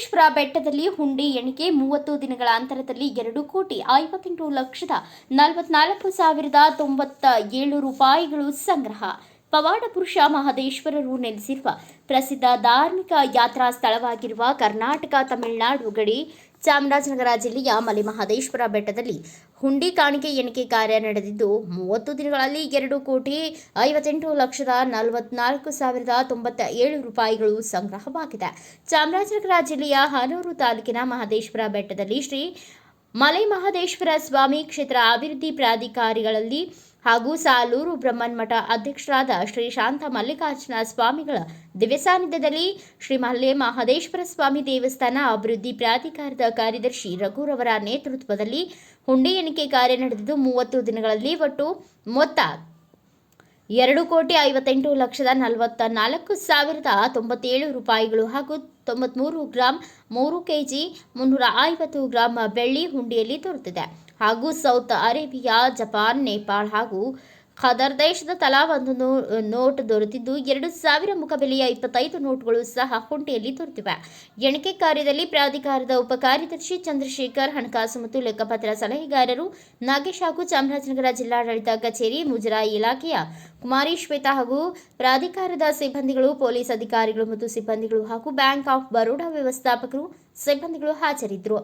ಚಾಮರಾಜನಗರ ಬೆಟ್ಟದಲ್ಲಿ ಹುಂಡಿ ಎಣಿಕೆ ಮೂವತ್ತು ದಿನಗಳ ಅಂತರದಲ್ಲಿ ಎರಡು ಕೋಟಿ ಐವತ್ತೆಂಟು ಲಕ್ಷದ ನಲವತ್ನಾಲ್ಕು ಸಾವಿರದ ತೊಂಬತ್ತ ಏಳು ರೂಪಾಯಿಗಳು ಸಂಗ್ರಹ. ಪವಾಡ ಪುರುಷ ಮಹದೇಶ್ವರರು ನೆಲೆಸಿರುವ ಪ್ರಸಿದ್ಧ ಧಾರ್ಮಿಕ ಯಾತ್ರಾ ಸ್ಥಳವಾಗಿರುವ ಕರ್ನಾಟಕ, ತಮಿಳುನಾಡು ಗಡಿ ಚಾಮರಾಜನಗರ ಜಿಲ್ಲೆಯ ಮಲೆಮಹದೇಶ್ವರ ಬೆಟ್ಟದಲ್ಲಿ ಹುಂಡಿ ಕಾಣಿಕೆ ಎಣಿಕೆ ಕಾರ್ಯ ನಡೆದಿದ್ದು, ಮೂವತ್ತು ದಿನಗಳಲ್ಲಿ ಎರಡು ಕೋಟಿ ಐವತ್ತೆಂಟು ಲಕ್ಷದ ನಲವತ್ನಾಲ್ಕು ಸಾವಿರದ ತೊಂಬತ್ತ ಏಳು ರೂಪಾಯಿಗಳು ಸಂಗ್ರಹವಾಗಿದೆ. ಚಾಮರಾಜನಗರ ಜಿಲ್ಲೆಯ ಹನೂರು ತಾಲೂಕಿನ ಮಹದೇಶ್ವರ ಬೆಟ್ಟದಲ್ಲಿ ಶ್ರೀ ಮಲೆ ಮಹದೇಶ್ವರ ಸ್ವಾಮಿ ಕ್ಷೇತ್ರ ಅಭಿವೃದ್ಧಿ ಪ್ರಾಧಿಕಾರಿಗಳಲ್ಲಿ ಹಾಗೂ ಸಾಲೂರು ಬ್ರಹ್ಮನ್ಮಠ ಅಧ್ಯಕ್ಷರಾದ ಶ್ರೀ ಶಾಂತ ಮಲ್ಲಿಕಾರ್ಜುನ ಸ್ವಾಮಿಗಳ ದಿವ್ಯ ಸಾನ್ನಿಧ್ಯದಲ್ಲಿ ಶ್ರೀ ಮಲ್ಲೆ ಮಹದೇಶ್ವರ ಸ್ವಾಮಿ ದೇವಸ್ಥಾನ ಅಭಿವೃದ್ಧಿ ಪ್ರಾಧಿಕಾರದ ಕಾರ್ಯದರ್ಶಿ ರಘುರವರ ನೇತೃತ್ವದಲ್ಲಿ ಹುಂಡಿ ಎಣಿಕೆ ಕಾರ್ಯ ನಡೆದಿದ್ದು ಮೂವತ್ತು ದಿನಗಳಲ್ಲಿ ಒಟ್ಟು ಮೊತ್ತ ಎರಡು ಕೋಟಿ ಐವತ್ತೆಂಟು ಲಕ್ಷದ ನಲವತ್ತ ನಾಲ್ಕು ಸಾವಿರದ ತೊಂಬತ್ತೇಳು ರೂಪಾಯಿಗಳು ಹಾಗೂ ತೊಂಬತ್ಮೂರು ಗ್ರಾಂ, ಮೂರು ಕೆಜಿ, ಮುನ್ನೂರ ಐವತ್ತು ಗ್ರಾಂ ಬೆಳ್ಳಿ ಹುಂಡಿಯಲ್ಲಿ ದೊರೆತಿದೆ. ಹಾಗೂ ಸೌತ್ ಅರೇಬಿಯಾ, ಜಪಾನ್, ನೇಪಾಳ ಹಾಗೂ ಖದರ್ ದೇಶದ ತಲಾ ಒಂದು ನೋಟ್ ದೊರೆತಿದ್ದು ಎರಡು ಸಾವಿರ ಮುಖಬೆಲೆಯ ಇಪ್ಪತ್ತೈದು ನೋಟ್ಗಳು ಸಹ ಕುಂಟೆಯಲ್ಲಿ ದೊರೆತಿವೆ ಎಣಿಕೆ ಕಾರ್ಯದಲ್ಲಿ ಪ್ರಾಧಿಕಾರದ ಉಪ ಕಾರ್ಯದರ್ಶಿ ಚಂದ್ರಶೇಖರ್ ಹಣಕಾಸು ಮತ್ತು ಲೆಕ್ಕಪತ್ರ ಸಲಹೆಗಾರರು ನಾಗೇಶ್ ಹಾಗೂ ಚಾಮರಾಜನಗರ ಜಿಲ್ಲಾಡಳಿತ ಕಚೇರಿ, ಮುಜರಾಯಿ ಇಲಾಖೆಯ ಕುಮಾರಿ ಶ್ವೇತಾ ಹಾಗೂ ಪ್ರಾಧಿಕಾರದ ಸಿಬ್ಬಂದಿಗಳು, ಪೊಲೀಸ್ ಅಧಿಕಾರಿಗಳು ಮತ್ತು ಸಿಬ್ಬಂದಿಗಳು ಹಾಗೂ ಬ್ಯಾಂಕ್ ಆಫ್ ಬರೋಡಾ ವ್ಯವಸ್ಥಾಪಕರು ಸಿಬ್ಬಂದಿಗಳು ಹಾಜರಿದ್ದರು.